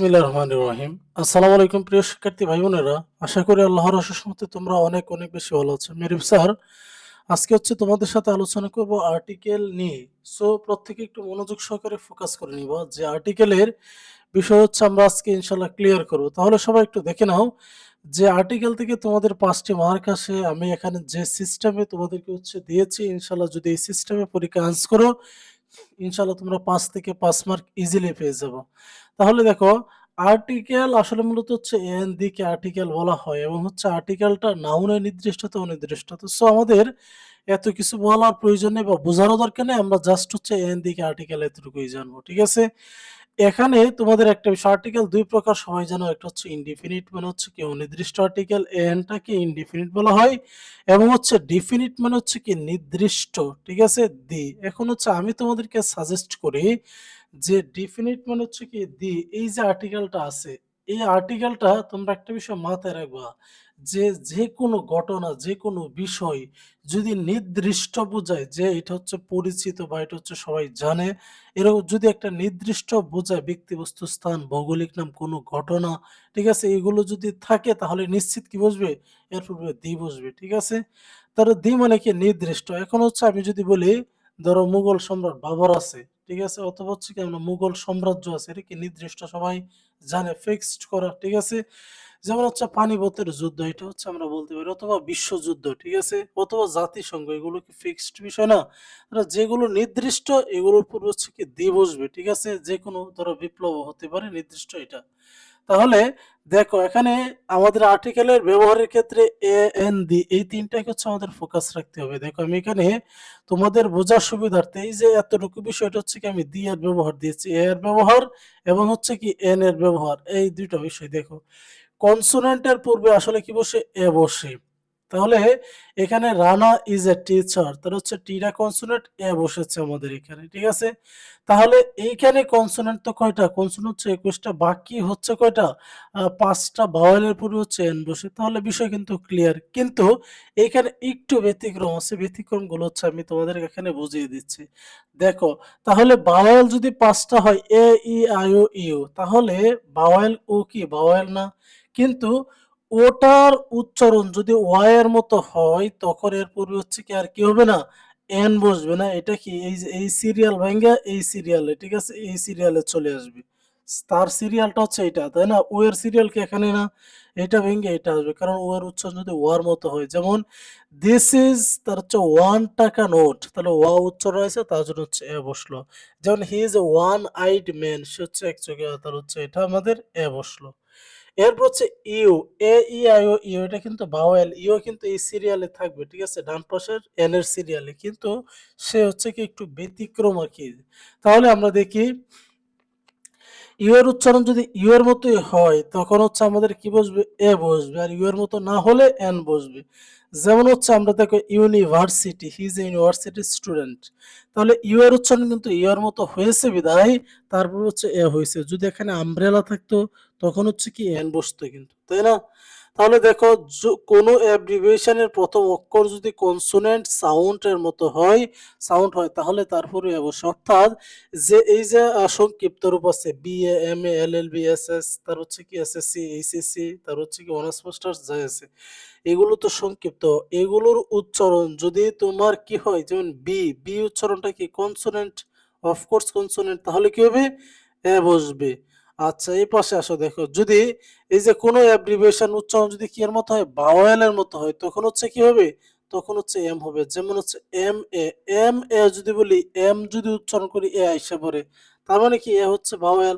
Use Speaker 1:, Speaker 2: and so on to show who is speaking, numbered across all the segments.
Speaker 1: বিসমিল্লাহ রহমান রহিম। আসসালামু আলাইকুম প্রিয় শিক্ষার্থী ভাই বোনেরা আশা করি আল্লাহর অশেষ মতে তোমরা অনেক অনেক বেশি ভালো আছো। মেরিফ স্যার, আজকে হচ্ছে তোমাদের সাথে আলোচনা করব আর্টিকেল নিয়ে। সো, প্রত্যেকে একটু মনোযোগ সহকারে ফোকাস করে নিব যে আর্টিকেলের বিষয় হচ্ছে আমরা আজকে ইনশাল্লাহ ক্লিয়ার করব। তাহলে সবাই একটু দেখে নাও যে আর্টিকেল থেকে তোমাদের পাঁচটি মার্ক আসে। আমি এখানে যে সিস্টেমে তোমাদেরকে হচ্ছে দিয়েছি ইনশাল্লাহ যদি এই সিস্টেমে পরীক্ষা আনস করো ইনশাল্লাহ তোমরা পাঁচ থেকে পাঁচ মার্ক ইজিলি পেয়ে যাব। তাহলে দেখো আর্টিকেল আসলে মূলত হচ্ছে এন দিকে আর্টিকেল বলা হয় এবং হচ্ছে আর্টিকেলটা নাউনে নির্দিষ্ট, তো অনির্দিষ্ট। তো সো আমাদের এত কিছু বলার প্রয়োজন নেই বা বোঝারও দরকার নেই, আমরা জাস্ট হচ্ছে এন দিকে আর্টিকেল এতটুকুই জানব, ঠিক আছে? এখানে তোমাদের একটা বিষয় আর্টিকেল দুই প্রকার, সবাই জানো, একটা হচ্ছে ইনডিফিনিট মানে হচ্ছে কি অনির্দিষ্ট আর্টিকেল এনটাকে ইনডিফিনিট বলা হয়, এবং হচ্ছে ডিফিনিট মানে হচ্ছে কি নির্দিষ্ট, ঠিক আছে? দি। এখন হচ্ছে আমি তোমাদেরকে সাজেস্ট করি যে ডিফিনিট মানে হচ্ছে কি দি এই যে আর্টিকেলটা আছে, এই আর্টিকেলটা তোমরা একটা বিষয় মাথায় রাখবা যে যে কোনো ঘটনা যে কোনো বিষয় যদি নির্দিষ্ট বোঝায় যে এটা হচ্ছে পরিচিত বা এটা হচ্ছে সবাই জানে, এরকম যদি একটা নির্দিষ্ট বোঝায় ব্যক্তিবস্তু, স্থান, ভৌগোলিক নাম, কোনো ঘটনা, ঠিক আছে, এগুলো যদি থাকে তাহলে নিশ্চিত কি বসবে? এর পূর্বে দি বসবে, ঠিক আছে? তাহলে দি মানে কি নির্দিষ্ট? এখন হচ্ছে আমি যদি বলি, ধরো মুঘল সম্রাট বাবর আছে ঠিক আছে? অথবা হচ্ছে কি আমরা মুঘল সাম্রাজ্য আছে, এটা কি নির্দিষ্ট? সবাই জানে ফিক্সড করা, ঠিক আছে? যেমন হচ্ছে পানিপথের যুদ্ধ, এটা হচ্ছে আমরা বলতে পারি, অথবা বিশ্বযুদ্ধ, ঠিক আছে? অথবা জাতিসংঘ, এগুলো কি ফিক্সড বিষয় না? যেগুলো নির্দিষ্ট, এগুলোর উপর হচ্ছে কি দিয়ে বসবে ঠিক আছে? যে কোনো ধরো বিপ্লব হতে পারে, নির্দিষ্ট এটা। তাহলে দেখো, এখানে আমাদের আর্টিকেলের ব্যবহারের ক্ষেত্রে এ এন দি এই তিনটাই হচ্ছে আমাদের ফোকাস রাখতে হবে। দেখো, আমি এখানে তোমাদের বোঝার সুবিধার্থে এই যে এতটুকু বিষয়টা হচ্ছে কি আমি দি এর ব্যবহার দিয়েছি। এ এর ব্যবহার এবং হচ্ছে কি এন এর ব্যবহার, এই দুইটা বিষয়। দেখো কনসোনেন্টের পূর্বে আসলে কি বসে? এ বসে। তাহলে এখানে রানা ইজ এ টিচার তার হচ্ছে টিরা কনসোনেন্ট এ বসেছে আমাদের এখানে, ঠিক আছে? তাহলে এইখানে কনসোনেন্ট তো কয়টা? কনসোনেন্ট হচ্ছে একুশটা, বাকি হচ্ছে কয়টা? পাঁচটা বাওয়েলের পূর্বে হচ্ছে এন বসে, তাহলে বিষয় কিন্তু ক্লিয়ার কিন্তু এইখানে একটু ব্যতিক্রম আছে ব্যতিক্রমগুলো হচ্ছে আমি তোমাদের এখানে বুঝিয়ে দিচ্ছি। দেখো, তাহলে বাওয়েল যদি পাঁচটা হয় A E I O U তাহলে বাওয়েল ও কি? বাওয়েল না। কিন্তু ওটার উচ্চারণ যদি ওয়াই এর মতো হয়, তখন এর পূর্বে হচ্ছে কি আর কি হবে না? এন বসবে না। এটা কি? এই এই সিরিয়াল ভাঙ্গা, এই সিরিয়ালে ঠিক আছে? এই সিরিয়ালে চলে আসবে। তার সিরিয়ালটা হচ্ছে এটা, তাই না? ও এর সিরিয়াল কি এখানে না? এটা ভেঙে এটা আসবে। কারণ ও এর উচ্চারণ যদি ওয়ার মতো হয়, যেমন দিস ইজ তার হচ্ছে ওয়ান টাকা নোট। তাহলে ওয়া উচ্চারণ হয়েছে তার জন্য হচ্ছে এ বসল। যেমন he is one eyed man সে হচ্ছে এক চোখে, তার হচ্ছে এটা আমাদের এ বসল। এরপর হচ্ছে U, A, E, I, O U এটা কিন্তু ভাওয়েল ইউ কিন্তু এই সিরিয়ালে থাকবে, ঠিক আছে? ডান পাশের এন এর সিরিয়ালে কিন্তু সে হচ্ছে কি একটু ব্যতিক্রম আর কি। তাহলে আমরা দেখি, ইউ এর উচ্চারণ যদি ইউ এর মতোই হয়, তখন হচ্ছে আমাদের কি বসবে? এ বসবে, আর ইউ এর মতো না হলে এন বসবে। যেমন হচ্ছে আমরা দেখো university, he is a university student. তাহলে ইউ এর উচ্চারণ কিন্তু ইউ এর মতো হয়েছে বিদায় তারপর হচ্ছে এ হয়েছে। যদি এখানে আমব্রেলা থাকতো তখন হচ্ছে কি এন বসতো কিন্তু, তাই না? তাহলে দেখো য- কোনো অ্যাব্রিভিয়েশনের প্রথম অক্ষর যদি কনসোনেন্ট সাউন্ড এর মতো হয় সাউন্ড হয়, তাহলে তারপরে অবশ্য অর্থাৎ যে এই যে সংক্ষিপ্ত রূপ আছে B A M A L L B S S তার হচ্ছে কি এস এস সি এইচএসসি তার হচ্ছে কি অনার্স মাস্টার্স যাই আছে, এগুলো তো সংক্ষিপ্ত। এগুলোর উচ্চারণ যদি তোমার কি হয়, যেমন বি বি উচ্চারণটা কি কনসোনেন্ট অফকোর্স কনসোনেন্ট তাহলে কি হবে? এ বসবে। আচ্ছা এই পাশে আসো, দেখো। যদি এই যে কোনো অ্যাব্রিভিয়েশন উচ্চারণ যদি কি এর মতো হয়? বাওয়েলের মতো হয়, তখন হচ্ছে কি হবে? তখন হচ্ছে এম হবে। যেমন হচ্ছে এম এ এম এ যদি বলি এম যদি উচ্চারণ করি এ আইসা পড়ে। তার মানে কি? এ হচ্ছে বাওয়েল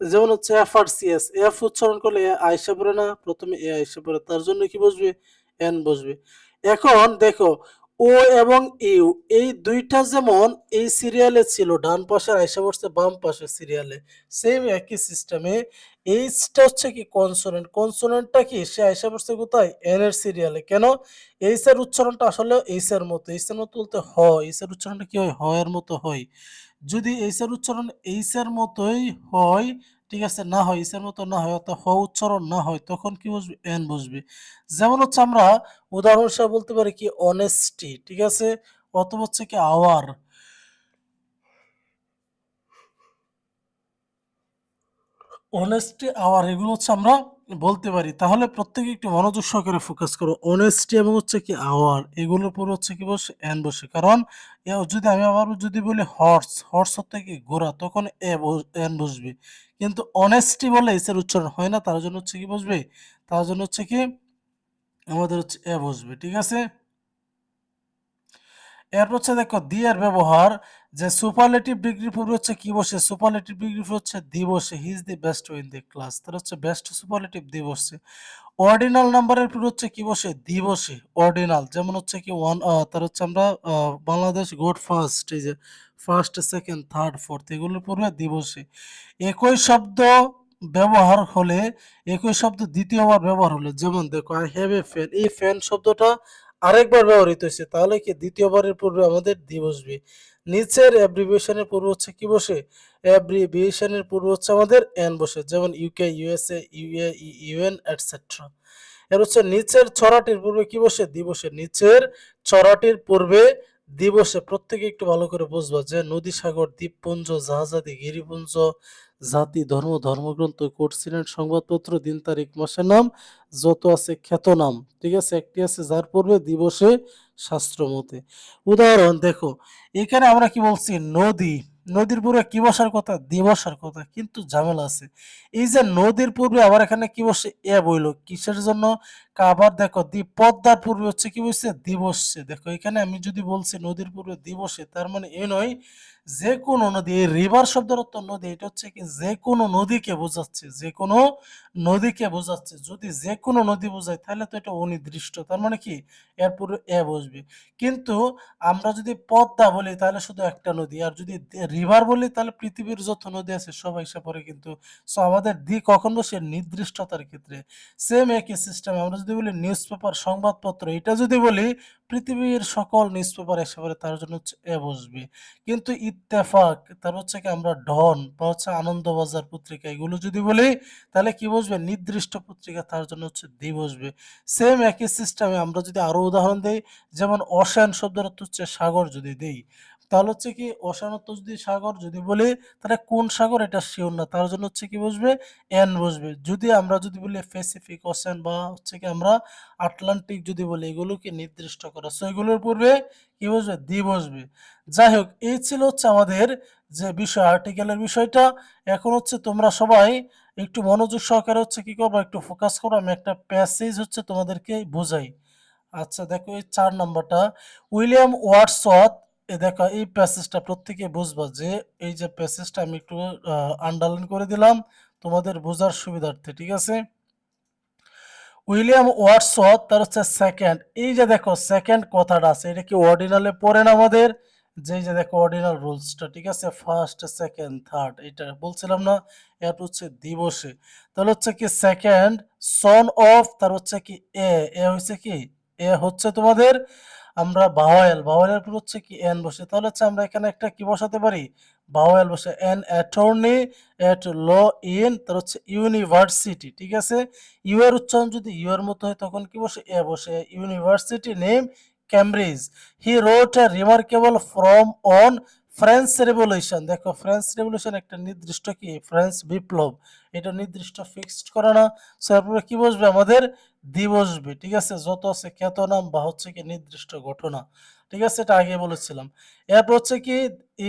Speaker 1: যেমন হচ্ছে F R C S F উচ্চারণ করলে এ আইসা পড়ে না, প্রথমে এ আইসা পড়ে। তার জন্য কি বসবে? এন বসবে। এখন দেখো ও এবং ইউ, এই দুইটা যেমন এই সিরিয়ালে ছিল, ডান পাশে আইসা পড়ছে বাম পাশের সিরিয়ালে সেম একই সিস্টেমে এইচটা হচ্ছে কি কনসোনেন্ট কনসোনেন্টটা কি? সে আইসা পড়ছে কোথায়? এন এর সিরিয়ালে কেন? এইচ এর উচ্চারণটা আসলে এইচ এর মতো। এইচ এর মতো বলতে হ। এইচ এর উচ্চারণটা কি হয়? হ এর মতো হয়। যদি এইচ এর উচ্চারণ এইচ এর মতোই হয় ঠিক আছে? না হয় ইসের মতো না হয় অর্থাৎ হ উচ্চারণ না হয়, তখন কি বুঝবে? এন বুঝবে। যেমন হচ্ছে আমরা উদাহরণ হিসাবে বলতে পারি কি অনেস্টি ঠিক আছে? অথবা হচ্ছে কি আওয়ার অনেস্টি আওয়ার এগুলো হচ্ছে আমরা বলতে পারি। তাহলে প্রত্যেকে একটু মনোযোগ সহকারে ফোকাস করো। অনেস্টি এবং হচ্ছে কি আওয়ার এগুলোর উপর হচ্ছে কি বসে এন বসে। কারণ যদি আমি আবার যদি বলি হর্স, হর্স হচ্ছে কি ঘোড়া তখন এন বসবে। কিন্তু অনেস্টি বলে এসের উচ্চারণ হয় না তার জন্য হচ্ছে কি বসবে? তার জন্য হচ্ছে কি আমাদের হচ্ছে এ বসবে। ঠিক আছে? এরপর হচ্ছে দেখো দি এর ব্যবহার, যে সুপারলেটিভ ডিগ্রি পূর্বে হচ্ছে কি বসে? সুপারলেটিভ ডিগ্রি হচ্ছে দি বসে। He is the best in the class তার হচ্ছে বেস্ট সুপারলেটিভ দি বসছে অর্ডিনাল নাম্বারের পর হচ্ছে কি বসে? দি বসে। অর্ডিনাল যেমন হচ্ছে কি ওয়ান তার হচ্ছে আমরা বাংলাদেশ গোড ফার্স্ট এই যে ফার্স্ট সেকেন্ড থার্ড ফোর্থ এগুলোর পূর্বে দি বসে। একই শব্দ ব্যবহার হলে, একই শব্দ দ্বিতীয়বার ব্যবহার হলে, যেমন দেখো আই হ্যাভ এ ফ্যান এই ফ্যান শব্দটা আরেকবার ব্যবহৃত হয়েছে, তাহলে কি দ্বিতীয়বারের পূর্বে আমাদের দি বসবে? নিচের অ্যাব্রিভিয়েশনের পূর্ব হচ্ছে কি বসে? অ্যাব্রিভিয়েশনের পূর্ব হচ্ছে আমাদের এন বসে, যেমন UK USA UA UN etcetera এর হচ্ছে নিচের ছড়াটির পূর্বে কি বসে? দি বসে। নিচের ছড়াটির পূর্বে দিবসে প্রত্যেকে একটু ভালো করে বুঝব যে নদী সাগর দ্বীপপুঞ্জ, জাহাজাদি, গিরিপুঞ্জ জাতি, ধর্ম, ধর্মগ্রন্থ কোর্সিনেন্ট সংবাদপত্র, দিন, তারিখ, মাসের নাম, যত আছে খ্যাতনাম ঠিক আছে? একটি আছে যার পূর্বে, দিবসে, শাস্ত্র মতে। উদাহরণ, দেখো, এখানে আমরা কি বলছি? নদী। নদীর পূর্বে কি বসার কথা? দিবসার কথা, কিন্তু ঝামেলা আছে। এই যে নদীর পূর্বে আবার এখানে কি বসে? এ বইলো। কিসের জন্য? আবার দেখো দ্বীপ, পদ্মার পূর্বে হচ্ছে কি বলছে? দিবসে। দেখো এখানে আমি যদি বলছি নদীর পূর্বে দিবসে, তার মানে এ নয় যে কোনো নদী, এই রিভার শব্দের অর্থ নদী, এটা হচ্ছে কি যে কোনো নদীকে বোঝাচ্ছে, যে কোনো নদীকে বোঝাচ্ছে। যদি যে কোনো নদী বোঝায়, তাহলে তো এটা অনির্দিষ্ট। তার মানে কি? এর পূর্বে এ বসবে। কিন্তু আমরা যদি পদ্মা বলি, তাহলে শুধু একটা নদী। আর যদি রিভার বলি, তাহলে পৃথিবীর যত নদী আছে, সব এসে পড়ে কিন্তু। সো আমাদের দি কখন বসে? নির্দিষ্টতার ক্ষেত্রে। সেম একই সিস্টেম আমরা যদি বলি নিউজ পেপার সংবাদপত্র, এটা যদি বলি পৃথিবীর সকল নিউজ পেপার পড়ে তার জন্য হচ্ছে এ বসবে। কিন্তু ইত্তেফাক, তার হচ্ছে কি আমরা ডন বা হচ্ছে আনন্দবাজার পত্রিকা, এগুলো যদি বলি তাহলে কি বসবে? নির্দিষ্ট পত্রিকা তার জন্য হচ্ছে দি বসবে। সেম একই সিস্টেমে আমরা যদি আরও উদাহরণ দিই, যেমন অশান শব্দের অর্থ হচ্ছে সাগর যদি দেই। তাহলে হচ্ছে কি অশানত যদি সাগর যদি বলি, তাহলে কোন সাগর? এটা শিওর না। তার জন্য হচ্ছে কি বসবে? এন বসবে। যদি আমরা যদি বলি প্যাসিফিক ওশান বা হচ্ছে কি আমরা আটলান্টিক যদি বলি, এগুলোকে নির্দিষ্ট করা। সো এগুলোর পূর্বে কি বসবে? দি বসবে। যাই হোক, এই ছিল হচ্ছে আমাদের যে বিষয় আর্টিকেলের বিষয়টা। এখন হচ্ছে তোমরা সবাই একটু মনোযোগ সহকারে হচ্ছে কি করব, একটু ফোকাস করো। আমি একটা প্যাসেজ হচ্ছে তোমাদেরকে বোঝাই। আচ্ছা দেখো এই চার নাম্বারটা। উইলিয়াম ওয়াটসওয়াথ এ দেখো, এই প্যাসেজটা প্রত্যেকে বুঝবা যে, এই যে প্যাসেজটা আমি একটু আন্ডারলাইন করে দিলাম তোমাদের বোঝার সুবিধার্থে, ঠিক আছে? উইলিয়াম ওয়াটসওয়াথ তার হচ্ছে সেকেন্ড এই যে দেখো সেকেন্ড কথাটা আছে, এটা কি অর্ডিনালে পড়েন আমাদের? যে যে দেখো অর্ডিনাল রুলসটা ঠিক আছে? ফার্স্ট সেকেন্ড থার্ড এটা বলছিলাম না এর হচ্ছে দিবসে। তাহলে হচ্ছে কি সেকেন্ড সন অফ তার হচ্ছে কি এ এ হচ্ছে কি? এ হচ্ছে তোমাদের আমরা ভাওয়েল ভাওয়েলের পর হচ্ছে কি এন বসে। তাহলে হচ্ছে আমরা এখানে একটা কি বসাতে পারি? ভাওয়েল বসে। An attorney at law in তার হচ্ছে ইউনিভার্সিটি ঠিক আছে? ইউ এর উচ্চারণ যদি ইউ এর মতো হয়, তখন কি বসে? এ বসে। University name Cambridge he wrote a remarkable from on French revolution দেখো ফ্রেন্স রেভলিউশন একটা নির্দিষ্ট কি? ফ্রেন্স বিপ্লব। এটা নির্দিষ্ট ফিক্সড করা না। সো কি বসবে? আমাদের দি বসবে, ঠিক আছে? যত আছে খ্যাতনাম বা হচ্ছে কি নির্দিষ্ট ঘটনা, ঠিক আছে? এটা আগে বলেছিলাম। এরপর হচ্ছে কি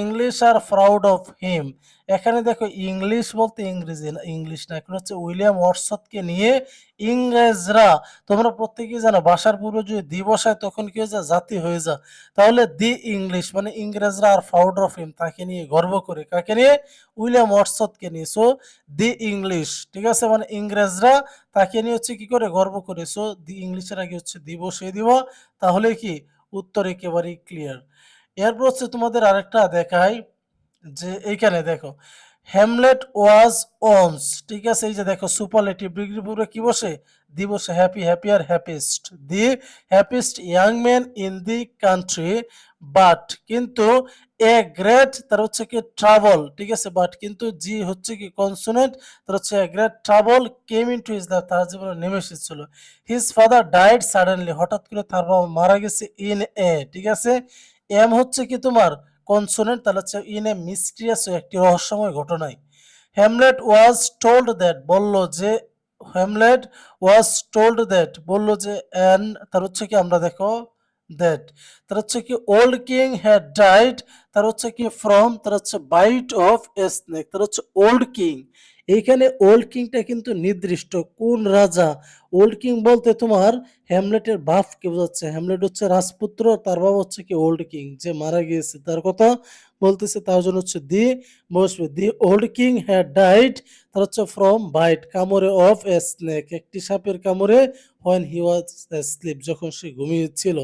Speaker 1: English are proud of him এখানে দেখো ইংলিশ বলতে ইংরেজি না ইংলিশ না। এখন হচ্ছে উইলিয়াম ওয়াটসনকে নিয়ে ইংরেজরা, তোমরা প্রত্যেকেই জানো ভাষার পূর্বে যদি দি বসায় তখন কি হয়ে যায়? জাতি হয়ে যায়। তাহলে দি ইংলিশ মানে ইংরেজরা আর প্রাউড অফ হিম তাকে নিয়ে গর্ব করে কাকে নিয়ে? উইলিয়াম ওয়াটসনকে নিয়ে। সো দি ইংলিশ ঠিক আছে? মানে ইংরেজরা তাকে নিয়ে হচ্ছে কি করে গর্ব করে। সো দি ইংলিশের আগে হচ্ছে দিব সে দিব তাহলে কি? উত্তর একেবারেই ক্লিয়ার এরপর হচ্ছে তোমাদের আরেকটা দেখাই, যে এইখানে দেখো হ্যামলেট ওয়াজ অনস ঠিক আছে? এই যে দেখো সুপারলেটিভ ডিগ্রি পূর্বে কি বসে? দি বসে happy happier happiest the happiest young man in the country but কিন্তু এ গ্রেট তার হচ্ছে কি ট্রাভেল ঠিক আছে? বাট কিন্তু জি হচ্ছে কি কনসোনেন্ট তার হচ্ছে a great travel came in to his life তার জীবনে নেমে এসেছিল হিজ ফাদার ডাইড সাডেনলি হঠাৎ করে তার বাবা মারা গেছে ইন এ ঠিক আছে? এম হচ্ছে কি তোমার কনসোনেন্ট তাহলে হচ্ছে ইন এ মিস্ট্রিয়াস একটি রহস্যময় ঘটনায়। হ্যামলেট ওয়াজ টোল্ড দ্যাট বলল যে হ্যামলেট ওয়াজ টোল্ড দ্যাট বলল যে অ্যান তার হচ্ছে কি আমরা দেখো দ্যাট তার হচ্ছে কি ওল্ড কিং হ্যাড ডাইড তার হচ্ছে কি ফ্রম তার হচ্ছে বাইট অফ এ স্নেক তার হচ্ছে ওল্ড কিং এইখানে ওল্ড কিংটা কিন্তু নির্দিষ্ট। কোন রাজা? ওল্ড কিং বলতে তোমার হ্যামলেটের বাপকে বোঝাচ্ছে। হ্যামলেট হচ্ছে রাজপুত্র, তার বাবা হচ্ছে কি ওল্ড কিং যে মারা গিয়েছে, তার কথা বলতেছে, তার জন্য হচ্ছে দি বসবে। The old king had died তার হচ্ছে ফ্রম বাইট কামড়ে অফ এ স্নেক একটি সাপের কামড়ে হোয়েন হি ওয়াজ স্লিপ যখন সে ঘুমিয়েছিল।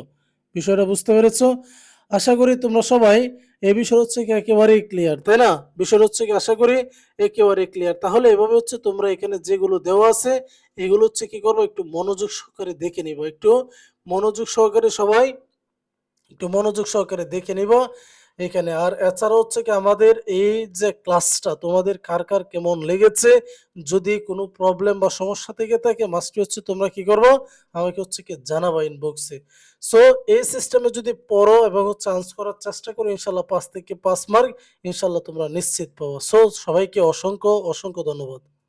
Speaker 1: বিষয়টা বুঝতে পেরেছ? আশা করি তোমরা সবাই এই বিষয় হচ্ছে কি একেবারেই ক্লিয়ার তাই না? বিষয় হচ্ছে কি আশা করি একেবারে ক্লিয়ার তাহলে এভাবে হচ্ছে তোমরা এখানে যেগুলো দেওয়া আছে, এগুলো হচ্ছে কি করব, একটু মনোযোগ সহকারে দেখে নিব। একটু মনোযোগ সহকারে সবাই, একটু মনোযোগ সহকারে দেখে নিব। এখানে। আর এছাড়া হচ্ছে কি আমাদের এই যে ক্লাসটা তোমাদের কার কার কেমন লেগেছে? যদি কোনো প্রবলেম বা সমস্যা থেকে থাকে মাস্টলি হচ্ছে তোমরা কি করব? আমাকে হচ্ছে কি জানাবা ইনবক্সে সো এই সিস্টেমে যদি পড়ো এবং আনসার করার চেষ্টা করো ইনশাল্লাহ পাঁচ থেকে পাঁচ মার্ক ইনশাল্লাহ তোমরা নিশ্চিত পাবো। সো সবাইকে অসংখ্য অসংখ্য ধন্যবাদ।